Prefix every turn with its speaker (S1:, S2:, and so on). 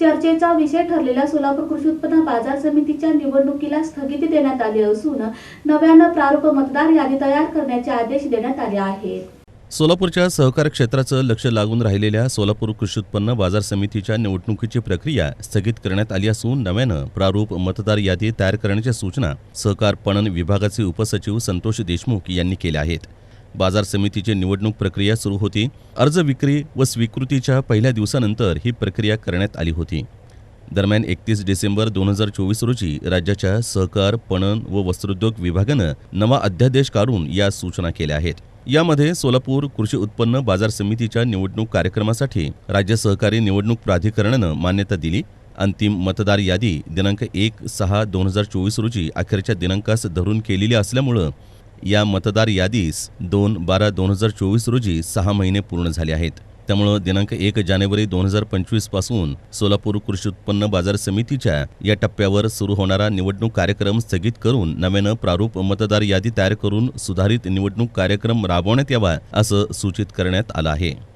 S1: चर्चेचा विषय ठरलेल्या सोलापूर कृषी उत्पन्न बाजार समितीच्या निवडणुकीला स्थगिती देण्यात आली असून नव्यानं प्रारूप मतदार यादी तयार करण्याचे आदेश देण्यात आले आहेत.
S2: सोलापूरच्या सहकार क्षेत्राचं लक्ष लागून राहिलेल्या सोलापूर कृषी उत्पन्न बाजार समितीच्या निवडणुकीची प्रक्रिया स्थगित करण्यात आली असून नव्यानं प्रारूप मतदार यादी तयार करण्याच्या सूचना सहकार पणन विभागाचे उपसचिव संतोष देशमुख यांनी केल्या आहेत. बाजार समितीची निवडणूक प्रक्रिया सुरू होती. अर्ज विक्री व स्वीकृतीच्या पहिल्या दिवसानंतर ही प्रक्रिया करण्यात आली होती. दरम्यान एकतीस डिसेंबर दोन हजार चोवीस रोजी राज्याच्या सहकार पणन व वस्त्रोद्योग विभागानं नवा अध्यादेश काढून या सूचना केल्या आहेत. यामध्ये सोलापूर कृषी उत्पन्न बाजार समितीच्या निवडणूक कार्यक्रमासाठी राज्य सहकारी निवडणूक प्राधिकरणानं मान्यता दिली. अंतिम मतदार यादी दिनांक एक सहा दोन हजार चोवीस रोजी अखेरच्या दिनांकास धरून केलेली असल्यामुळं या मतदार यादीस दोन बारा दोन हजार चोवीस रोजी सहा महिने पूर्ण झाले आहेत. त्यामुळं दिनांक एक जानेवारी दोन हजार पंचवीसपासून सोलापूर कृषी उत्पन्न बाजार समितीच्या या टप्प्यावर सुरू होणारा निवडणूक कार्यक्रम स्थगित करून नव्यानं प्रारूप मतदार यादी तयार करून सुधारित निवडणूक कार्यक्रम राबवण्यात यावा असं सूचित करण्यात आलं आहे.